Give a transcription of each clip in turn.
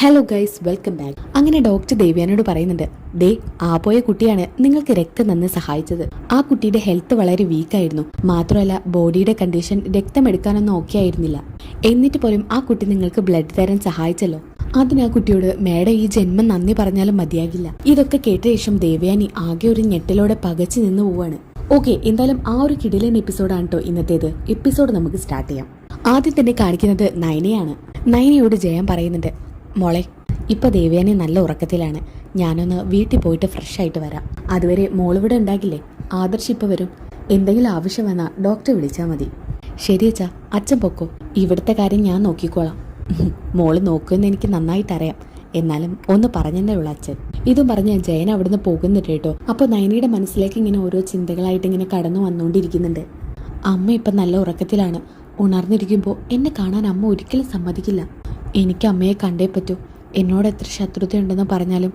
Hello guys welcome back അങ്ങനെ doctor ദേവ്യാനോട് പറയുന്നുണ്ട് ദേ ആ പോയ കുട്ടിയാണ് നിങ്ങൾക്ക് രക്തം നന്ന് സഹായിച്ചത്. ആ കുട്ടിയുടെ ഹെൽത്ത് വളരെ വീക്കായിരുന്നു മാത്രമല്ല ബോഡിയുടെ കണ്ടീഷൻ രക്തം എടുക്കാനൊന്നും ഓക്കെ ആയിരുന്നില്ല. എന്നിട്ട് പോലും ആ കുട്ടി നിങ്ങൾക്ക് ബ്ലഡ് തരാൻ സഹായിച്ചല്ലോ. അതിന് ആ കുട്ടിയോട് മേഡം ഈ ജന്മം നന്ദി പറഞ്ഞാലും മതിയാകില്ല. ഇതൊക്കെ കേട്ട ശേഷം ദേവയാനി ആകെ ഒരു ഞെട്ടലോടെ പകച്ചു നിന്ന് പോവാണ്. ഓക്കെ എന്തായാലും ആ ഒരു കിടിലൻ എപ്പിസോഡാണ് കേട്ടോ ഇന്നത്തേത്. എപ്പിസോഡ് നമുക്ക് സ്റ്റാർട്ട് ചെയ്യാം. ആദ്യം തന്നെ കാണിക്കുന്നത് നയനയാണ്. നയനയോട് ജയം പറയുന്നുണ്ട് മോളെ ഇപ്പൊ ദേവയാനി നല്ല ഉറക്കത്തിലാണ്. ഞാനൊന്ന് വീട്ടിൽ പോയിട്ട് ഫ്രഷ് ആയിട്ട് വരാം. അതുവരെ മോളിവിടെ ഉണ്ടാകില്ലേ? ആദർശ് ഇപ്പൊ വരും. എന്തെങ്കിലും ആവശ്യം വന്നാൽ ഡോക്ടറെ വിളിച്ചാൽ മതി. ശരി അച്ഛാ അച്ഛൻ പൊക്കോ. ഇവിടുത്തെ കാര്യം ഞാൻ നോക്കിക്കോളാം. മോൾ നോക്കുമെന്ന് എനിക്ക് നന്നായിട്ട് അറിയാം. എന്നാലും ഒന്ന് പറഞ്ഞതേ ഉള്ളൂ അച്ഛൻ. ഇതും പറഞ്ഞ് ജയൻ അവിടുന്ന് പോകുന്നുണ്ട് കേട്ടോ. അപ്പോൾ നയനിയുടെ മനസ്സിലേക്ക് ഇങ്ങനെ ഓരോ ചിന്തകളായിട്ട് ഇങ്ങനെ കടന്നു വന്നുകൊണ്ടിരിക്കുന്നുണ്ട്. അമ്മ ഇപ്പം നല്ല ഉറക്കത്തിലാണ്. ഉണർന്നിരിക്കുമ്പോൾ എന്നെ കാണാൻ അമ്മ ഒരിക്കലും സമ്മതിക്കില്ല. എനിക്ക് അമ്മയെ കണ്ടേ പറ്റൂ. എന്നോട് എത്ര ശത്രുതയുണ്ടെന്ന് പറഞ്ഞാലും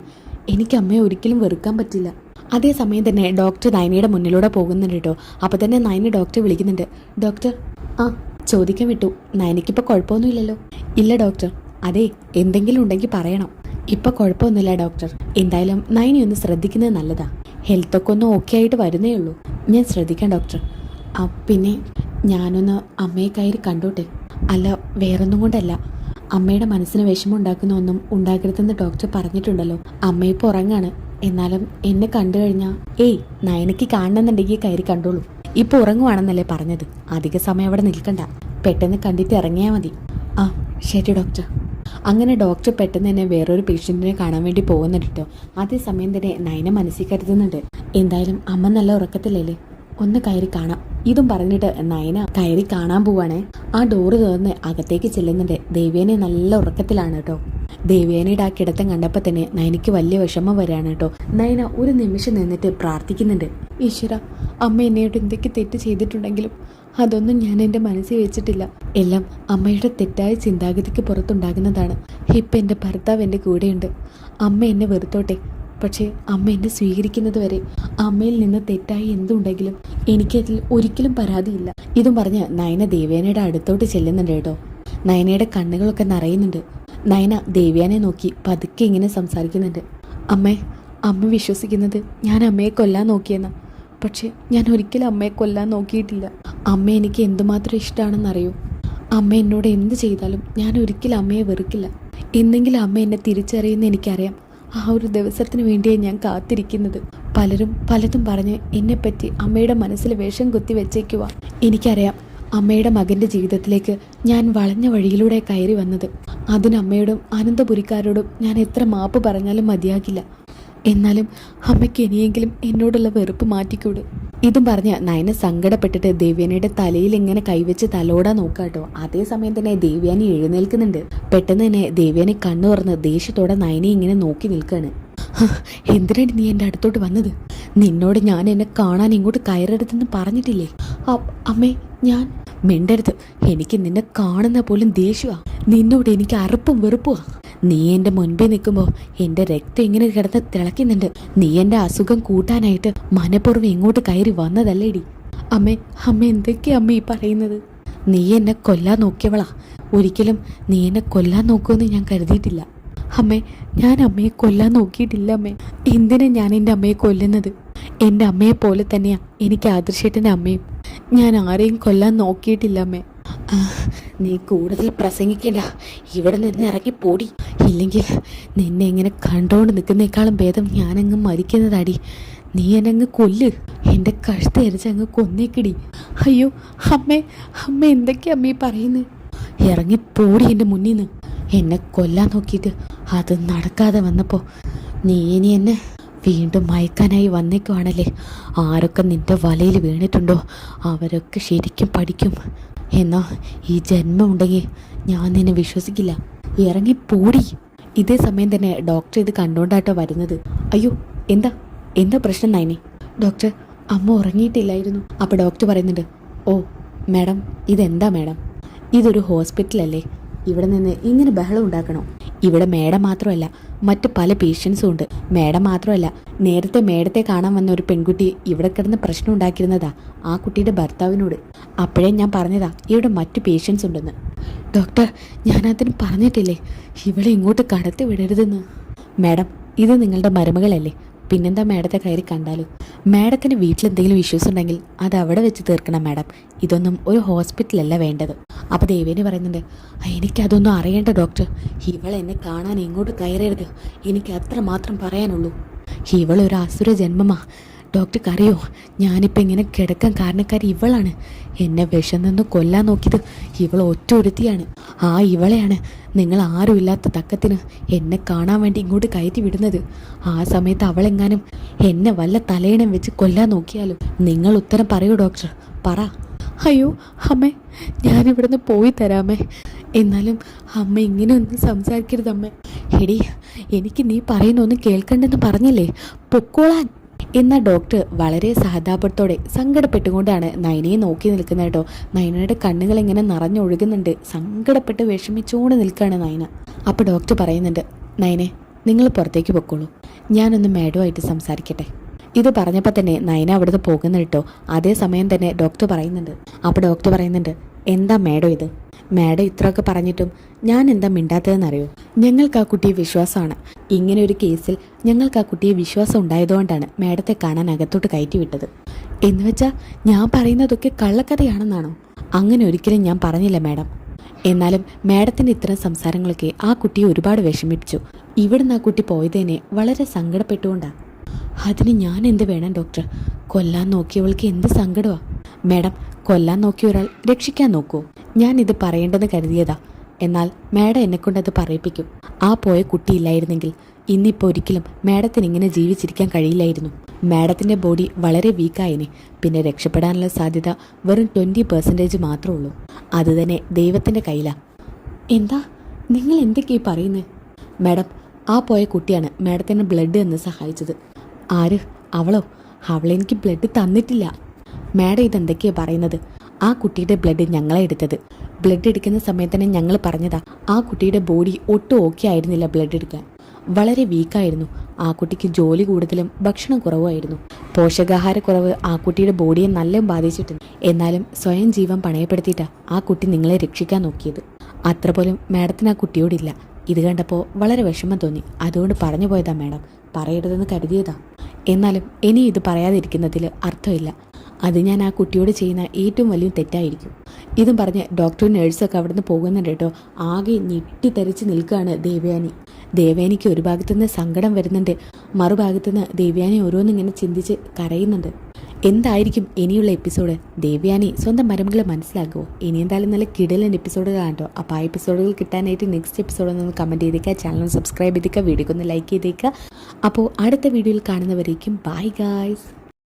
എനിക്ക് അമ്മയെ ഒരിക്കലും വെറുക്കാൻ പറ്റില്ല. അതേസമയം തന്നെ ഡോക്ടർ നയനയുടെ മുന്നിലൂടെ പോകുന്നുണ്ട് കേട്ടോ. അപ്പോൾ തന്നെ നയന ഡോക്ടർ വിളിക്കുന്നുണ്ട്. ഡോക്ടർ ആ ചോദിക്കാൻ വിട്ടു. നയനയ്ക്കിപ്പോൾ കുഴപ്പമൊന്നുമില്ലല്ലോ. ഇല്ല ഡോക്ടർ. അതെ എന്തെങ്കിലും ഉണ്ടെങ്കിൽ പറയണം. ഇപ്പം കുഴപ്പമൊന്നുമില്ല ഡോക്ടർ. എന്തായാലും നയനി ഒന്ന് ശ്രദ്ധിക്കുന്നത് നല്ലതാ. ഹെൽത്തൊക്കെ ഒന്ന് ഓക്കെ ആയിട്ട് വരുന്നേ ഉള്ളൂ. ഞാൻ ശ്രദ്ധിക്കാം ഡോക്ടർ. പിന്നെ ഞാനൊന്ന് അമ്മയെ കയറി കണ്ടോട്ടെ. അല്ല വേറൊന്നും കൊണ്ടല്ല. അമ്മയുടെ മനസ്സിന് വിഷമം ഉണ്ടാക്കുന്ന ഒന്നും ഉണ്ടാക്കരുതെന്ന് ഡോക്ടർ പറഞ്ഞിട്ടുണ്ടല്ലോ. അമ്മ ഇപ്പോൾ ഉറങ്ങാണ്. എന്നാലും എന്നെ കണ്ടു കഴിഞ്ഞാൽ ഏയ് നയനയ്ക്ക് കാണണമെന്നുണ്ടെങ്കിൽ കയറി കണ്ടോളൂ. ഇപ്പോൾ ഉറങ്ങുവാണെന്നല്ലേ പറഞ്ഞത്. അധിക സമയം അവിടെ നിൽക്കണ്ട. പെട്ടെന്ന് കണ്ടിട്ട് ഇറങ്ങിയാൽ മതി. ആ ശരി ഡോക്ടർ അങ്ങനെ ഡോക്ടർ പെട്ടെന്ന് തന്നെ വേറൊരു പേഷ്യന്റിനെ കാണാൻ വേണ്ടി പോകുന്നുണ്ട് കേട്ടോ അതേസമയം തന്നെ നയന മനസ്സിൽ കരുതുന്നുണ്ട്. എന്തായാലും അമ്മ നല്ല ഉറക്കത്തിലല്ലേ? ഒന്ന് കയറി കാണാം. ഇതും പറഞ്ഞിട്ട് നയന കയറി കാണാൻ പോവാണേ. ആ ഡോറ് തുറന്ന് അകത്തേക്ക് ചെല്ലുന്നുണ്ട്. ദേവേനെ നല്ല ഉറക്കത്തിലാണ് കേട്ടോ ദേവേനയുടെ ആ കിടത്തം കണ്ടപ്പോൾ തന്നെ നയനയ്ക്ക് വലിയ വിഷമം വരാണ് കേട്ടോ നയന ഒരു നിമിഷം നിന്നിട്ട് പ്രാർത്ഥിക്കുന്നുണ്ട്. ഈശ്വര അമ്മ എന്നോട് എന്തൊക്കെ തെറ്റ് ചെയ്തിട്ടുണ്ടെങ്കിലും അതൊന്നും ഞാൻ എന്റെ മനസ്സിൽ വെച്ചിട്ടില്ല. എല്ലാം അമ്മയുടെ തെറ്റായ ചിന്താഗതിക്ക് പുറത്തുണ്ടാകുന്നതാണ്. ഇപ്പം എന്റെ ഭർത്താവ് എന്റെ കൂടെയുണ്ട്. അമ്മ എന്നെ വെറുത്തോട്ടെ പക്ഷേ അമ്മ എന്നെ സ്വീകരിക്കുന്നത് വരെ അമ്മയിൽ നിന്ന് തെറ്റായി എന്തുണ്ടെങ്കിലും എനിക്കതിൽ ഒരിക്കലും പരാതിയില്ല. ഇതും പറഞ്ഞ് നയന ദേവേനയുടെ അടുത്തോട്ട് ചെല്ലുന്നുണ്ട് കേട്ടോ. നയനയുടെ കണ്ണുകളൊക്കെ നിറയുന്നുണ്ട്. നയന ദേവ്യാനെ നോക്കി പതുക്കെ ഇങ്ങനെ സംസാരിക്കുന്നുണ്ട്. അമ്മേ അമ്മ വിശ്വസിക്കുന്നത് ഞാൻ അമ്മയെ കൊല്ലാൻ നോക്കിയെന്ന. പക്ഷേ ഞാൻ ഒരിക്കലും അമ്മയെ കൊല്ലാൻ നോക്കിയിട്ടില്ല. അമ്മ എനിക്ക് എന്തുമാത്രം ഇഷ്ടമാണെന്നറിയോ അമ്മ എന്നോട് എന്ത് ചെയ്താലും ഞാൻ ഒരിക്കലും അമ്മയെ വെറുക്കില്ല. എന്നെങ്കിലും അമ്മ എന്നെ തിരിച്ചറിയുന്ന എനിക്കറിയാം. ആ ഒരു ദിവസത്തിന് വേണ്ടിയാണ് ഞാൻ കാത്തിരിക്കുന്നത്. പലരും പലതും പറഞ്ഞ് എന്നെപ്പറ്റി അമ്മയുടെ മനസ്സിൽ വേഷം കുത്തി വെച്ചേക്കുക എനിക്കറിയാം അമ്മയുടെ മകന്റെ ജീവിതത്തിലേക്ക് ഞാൻ വളഞ്ഞ വഴിയിലൂടെ കയറി വന്നത്. അതിന് അമ്മയോടും അനന്തപുരിക്കാരോടും ഞാൻ എത്ര മാപ്പ് പറഞ്ഞാലും മതിയാകില്ല. എന്നാലും അമ്മയ്ക്ക് ഇനിയെങ്കിലും എന്നോടുള്ള വെറുപ്പ് മാറ്റിക്കൂട്. ഇതും പറഞ്ഞ് നയന സങ്കടപ്പെട്ടിട്ട് ദേവ്യാനയുടെ തലയിൽ ഇങ്ങനെ കൈവച്ച് തലോടാൻ നോക്കാട്ടോ. അതേസമയം തന്നെ ദേവ്യാനി എഴുന്നേൽക്കുന്നുണ്ട്. പെട്ടെന്ന് തന്നെ ദേവ്യാനി കണ്ണു തുറന്ന് ദേഷ്യത്തോടെ നയനെ ഇങ്ങനെ നോക്കി നിൽക്കാണ്. "ഹ, എന്തിനാണ് നീ എന്റെ അടുത്തോട്ട് വന്നത്? നിന്നോട് ഞാൻ എന്നെ കാണാൻ ഇങ്ങോട്ട് കയറരുതെന്ന് പറഞ്ഞിട്ടില്ലേ? അമ്മേ ഞാൻ മിണ്ടരുത്. എനിക്ക് നിന്നെ കാണുന്ന പോലും ദേഷ്യമാ നിന്നോട് എനിക്ക് അറുപ്പും വെറുപ്പുവാ. നീ എന്റെ മുൻപിൽ നിൽക്കുമ്പോൾ എന്റെ രക്തം ഇങ്ങനെ കിടന്ന് തിളയ്ക്കുന്നുണ്ട്. നീ എന്റെ അസുഖം കൂട്ടാനായിട്ട് മനഃപൂർവം ഇങ്ങോട്ട് കയറി വന്നതല്ലേടി. അമ്മേ അമ്മ എന്തൊക്കെയാ അമ്മ ഈ പറയുന്നത്? നീ എന്നെ കൊല്ലാൻ നോക്കിയവളാ. ഒരിക്കലും നീ എന്നെ കൊല്ലാൻ നോക്കുമെന്ന് ഞാൻ കരുതിയിട്ടില്ല. അമ്മേ ഞാൻ അമ്മയെ കൊല്ലാൻ നോക്കിയിട്ടില്ല അമ്മേ. എന്തിനാ ഞാൻ എന്റെ അമ്മയെ കൊല്ലുന്നത്? എന്റെ അമ്മയെ പോലെ തന്നെയാ എനിക്ക് ആദർശേട്ടന്റെ അമ്മയും ഞാൻ ആരെയും കൊല്ലാൻ നോക്കിയിട്ടില്ല അമ്മേ. നീ കൂടുതൽ പ്രസംഗിക്കണ്ട. ഇവിടെ നിന്ന് ഇറങ്ങി പോടി. ഇല്ലെങ്കിൽ നിന്നെ ഇങ്ങനെ കണ്ടോണ്ട് നിൽക്കുന്നേക്കാളും ഭേദം ഞാനങ്ങ് മരിക്കുന്നതാടി. നീ എന്നെ അങ്ങ് കൊല്ല്. എന്റെ കഴുത്ത് എരിച്ച് അങ്ങ് കൊന്നേക്കിടി. അയ്യോ അമ്മേ അമ്മ എന്തൊക്കെയാ അമ്മ ഈ പറയുന്നത് ഇറങ്ങി പോടി എന്റെ മുന്നിൽ നിന്ന് എന്നെ കൊല്ലാൻ നോക്കിയിട്ട് അത് നടക്കാതെ വന്നപ്പോൾ നീ ഇനി എന്നെ വീണ്ടും മയക്കാനായി വന്നേക്കുവാണല്ലേ? ആരൊക്കെ നിന്റെ വലയിൽ വീണിട്ടുണ്ടോ? അവരൊക്കെ ശരിക്കും പഠിക്കും. എന്നാ ഈ ജന്മം ഉണ്ടെങ്കിൽ ഞാൻ നിന്നെ വിശ്വസിക്കില്ല. ഇറങ്ങി പൂടി. ഇതേ സമയം തന്നെ ഡോക്ടർ ഇത് കണ്ടോണ്ടാട്ടോ വരുന്നത്. അയ്യോ എന്താ? എന്താ പ്രശ്നം നൈനി? ഡോക്ടർ അമ്മ ഉറങ്ങിയിട്ടില്ലായിരുന്നു. അപ്പോൾ ഡോക്ടർ പറയുന്നുണ്ട് ഓ മാഡം ഇതെന്താ മാഡം? ഇതൊരു ഹോസ്പിറ്റലല്ലേ? ഇവിടെ നിന്ന് ഇങ്ങനെ ബഹളം ഉണ്ടാക്കണോ? ഇവിടെ മേഡം മാത്രമല്ല മറ്റു പല പേഷ്യൻസും ഉണ്ട്. മേഡം മാത്രമല്ല നേരത്തെ മേഡത്തെ കാണാൻ വന്ന ഒരു പെൺകുട്ടി ഇവിടെ കിടന്ന് പ്രശ്നം ഉണ്ടാക്കിയിരുന്നതാ ആ കുട്ടിയുടെ ഭർത്താവിനോട്. അപ്പോഴേ ഞാൻ പറഞ്ഞതാ ഇവിടെ മറ്റു പേഷ്യൻസ് ഉണ്ടെന്ന്. ഡോക്ടർ ഞാനതിന് പറഞ്ഞിട്ടില്ലേ? ഇവളെ ഇങ്ങോട്ട് കടത്തി വിടരുതെന്ന്. മാഡം ഇത് നിങ്ങളുടെ മരുമകളല്ലേ? പിന്നെന്താ മാഡത്തെ കയറി കണ്ടാലും? മാഡത്തിന് വീട്ടിലെന്തെങ്കിലും ഇഷ്യൂസ് ഉണ്ടെങ്കിൽ അത് അവിടെ വെച്ച് തീർക്കണം മാഡം. ഇതൊന്നും ഒരു ഹോസ്പിറ്റലല്ല വേണ്ടത്. അപ്പോൾ ദേവേന് പറയുന്നുണ്ട് "ആ, എനിക്കതൊന്നും അറിയേണ്ട ഡോക്ടർ. ഇവൾ എന്നെ കാണാൻ എങ്ങോട്ട് കയറരുത്. എനിക്ക് അത്ര മാത്രം പറയാനുള്ളൂ ഇവളൊരു അസുര ജന്മമാ. ഡോക്ടർക്ക് അറിയോ ഞാനിപ്പോൾ ഇങ്ങനെ കിടക്കാൻ കാരണക്കാരി ഇവളാണ്. എന്നെ വിഷം നിന്ന് കൊല്ലാൻ നോക്കിയത് ഇവൾ ഒറ്റ ഒരുത്തിയാണ് ആ ഇവളെയാണ് നിങ്ങൾ ആരുമില്ലാത്ത തക്കത്തിന് എന്നെ കാണാൻ വേണ്ടി ഇങ്ങോട്ട് കയറ്റി വിടുന്നത്. ആ സമയത്ത് അവളെങ്ങാനും എന്നെ വല്ല തലയിണം വെച്ച് കൊല്ലാൻ നോക്കിയാലും? നിങ്ങൾ ഉത്തരം പറയൂ ഡോക്ടർ. പറ. അയ്യോ അമ്മേ ഞാനിവിടുന്ന് പോയി തരാമേ. എന്നാലും അമ്മ ഇങ്ങനെ ഒന്നും സംസാരിക്കരുത് അമ്മ എടി എനിക്ക് നീ പറയുന്നൊന്നും കേൾക്കണ്ടെന്ന് പറഞ്ഞില്ലേ? പൊക്കോളാൻ. എന്ന ഡോക്ടർ വളരെ സഹതാപത്തോടെ സങ്കടപ്പെട്ടുകൊണ്ടാണ് നയനയെ നോക്കി നിൽക്കുന്നത് കേട്ടോ. നയനയുടെ കണ്ണുകൾ ഇങ്ങനെ നിറഞ്ഞൊഴുകുന്നുണ്ട്. സങ്കടപ്പെട്ട് വിഷമിച്ചുകൊണ്ട് നിൽക്കുകയാണ് നയന. അപ്പോൾ ഡോക്ടർ പറയുന്നുണ്ട് നയനെ നിങ്ങൾ പുറത്തേക്ക് പൊക്കോളൂ. ഞാനൊന്ന് മേഡുമായിട്ട് സംസാരിക്കട്ടെ. ഇത് പറഞ്ഞപ്പോൾ തന്നെ നയന അവിടുന്ന് പോകുന്നു കേട്ടോ. അതേ സമയം തന്നെ ഡോക്ടർ പറയുന്നുണ്ട്. അപ്പോൾ ഡോക്ടർ പറയുന്നുണ്ട് എന്താ മേഡം ഇത്? മാഡം ഇത്രയൊക്കെ പറഞ്ഞിട്ടും ഞാൻ എന്താ മിണ്ടാത്തതെന്നറിയോ? ഞങ്ങൾക്ക് ആ കുട്ടിയെ വിശ്വാസമാണ്. ഇങ്ങനെ ഒരു കേസിൽ ഞങ്ങൾക്ക് ആ കുട്ടിയെ വിശ്വാസം ഉണ്ടായതുകൊണ്ടാണ് മാഡത്തെ കാണാൻ അകത്തോട്ട് കയറ്റി വിട്ടത്. എന്ന് വെച്ചാൽ ഞാൻ പറയുന്നതൊക്കെ കള്ളക്കഥയാണെന്നാണോ? അങ്ങനെ ഒരിക്കലും ഞാൻ പറഞ്ഞില്ല മാഡം. എന്നാലും മാഡത്തിന്റെ ഇത്തരം സംസാരങ്ങളൊക്കെ ആ കുട്ടിയെ ഒരുപാട് വിഷമിപ്പിച്ചു. ഇവിടുന്ന് ആ കുട്ടി പോയതിനെ വളരെ സങ്കടപ്പെട്ടുകൊണ്ടാണ് അതിന് ഞാൻ എന്ത് വേണം ഡോക്ടർ? കൊല്ലാൻ നോക്കിയവൾക്ക് എന്ത് സങ്കടമാണ് മാഡം കൊല്ലാൻ നോക്കിയ ഒരാൾ രക്ഷിക്കാൻ നോക്കൂ. ഞാൻ ഇത് പറയേണ്ടെന്ന് കരുതിയതാ. എന്നാൽ മേഡം എന്നെക്കൊണ്ടത് പറയിപ്പിക്കും. ആ പോയ കുട്ടിയില്ലായിരുന്നെങ്കിൽ ഇന്നിപ്പോൾ ഒരിക്കലും മാഡത്തിന് ഇങ്ങനെ ജീവിച്ചിരിക്കാൻ കഴിയില്ലായിരുന്നു. മാഡത്തിന്റെ ബോഡി വളരെ വീക്കായിനെ. പിന്നെ രക്ഷപ്പെടാനുള്ള സാധ്യത വെറും ട്വന്റി പെർസെന്റേജ് മാത്രമേ ഉള്ളൂ. അത് തന്നെ ദൈവത്തിന്റെ കയ്യിലാണ് എന്താ? നിങ്ങൾ എന്തൊക്കെയായി പറയുന്നത് മാഡം ആ പോയ കുട്ടിയാണ് മാഡത്തിന് ബ്ലഡ് എന്ന് സഹായിച്ചത്. ആര്? അവളോ? അവളെനിക്ക് ബ്ലഡ് തന്നിട്ടില്ല. മാഡം ഇതെന്തൊക്കെയാണ് പറയുന്നത്? ആ കുട്ടിയുടെ ബ്ലഡ് ഞങ്ങളെ എടുത്തത്. ബ്ലഡ് എടുക്കുന്ന സമയത്ത് തന്നെ ഞങ്ങൾ പറഞ്ഞതാ ആ കുട്ടിയുടെ ബോഡി ഒട്ടും ഓക്കെ ആയിരുന്നില്ല ബ്ലഡ് എടുക്കാൻ. വളരെ വീക്കായിരുന്നു ആ കുട്ടിക്ക് ജോലി കൂടുതലും ഭക്ഷണം കുറവുമായിരുന്നു. പോഷകാഹാരക്കുറവ് ആ കുട്ടിയുടെ ബോഡിയെ നല്ല ബാധിച്ചിട്ടുണ്ട്. എന്നാലും സ്വയം ജീവൻ പണയപ്പെടുത്തിയിട്ടാ ആ കുട്ടി നിങ്ങളെ രക്ഷിക്കാൻ നോക്കിയത്. അത്ര പോലും മാഡത്തിന് ആ കുട്ടിയോടില്ല ഇത് കണ്ടപ്പോൾ വളരെ വിഷമം തോന്നി. അതുകൊണ്ട് പറഞ്ഞു പോയതാ മാഡം. പറയരുതെന്ന് കരുതിയതാ. എന്നാലും ഇനി ഇത് പറയാതിരിക്കുന്നതിൽ അർത്ഥമില്ല. അത് ഞാൻ ആ കുട്ടിയോട് ചെയ്യുന്ന ഏറ്റവും വലിയ തെറ്റായിരിക്കും. ഇതും പറഞ്ഞ് ഡോക്ടറും നേഴ്സൊക്കെ അവിടുന്ന് പോകുന്നുണ്ട് കേട്ടോ. ആകെ ഞെട്ടിത്തെറിച്ച് നിൽക്കുകയാണ് ദേവയാനി. ദേവയാനിക്ക് ഒരു ഭാഗത്തുനിന്ന് സങ്കടം വരുന്നുണ്ട്. മറുഭാഗത്തുനിന്ന് ദേവയാനി ഓരോന്നിങ്ങനെ ചിന്തിച്ച് കരയുന്നുണ്ട്. എന്തായിരിക്കും ഇനിയുള്ള എപ്പിസോഡ് ദേവ്യാനി സ്വന്തം മരുമകളെ മനസ്സിലാക്കുമോ ഇനി എന്തായാലും നല്ല കിടലൻ എപ്പിസോഡുകളാണ് അപ്പോൾ ആ എപ്പിസോഡുകൾ കിട്ടാനായിട്ട് നെക്സ്റ്റ് എപ്പിസോഡ് ഒന്ന് കമന്റ് ചെയ്തേക്കുക ചാനൽ സബ്സ്ക്രൈബ് ചെയ്തേക്കുക വീഡിയോക്ക് ഒന്ന് ലൈക്ക് ചെയ്തേക്കുക അപ്പോൾ അടുത്ത വീഡിയോയിൽ കാണുന്നവരേക്കും ബൈ ഗായ്സ്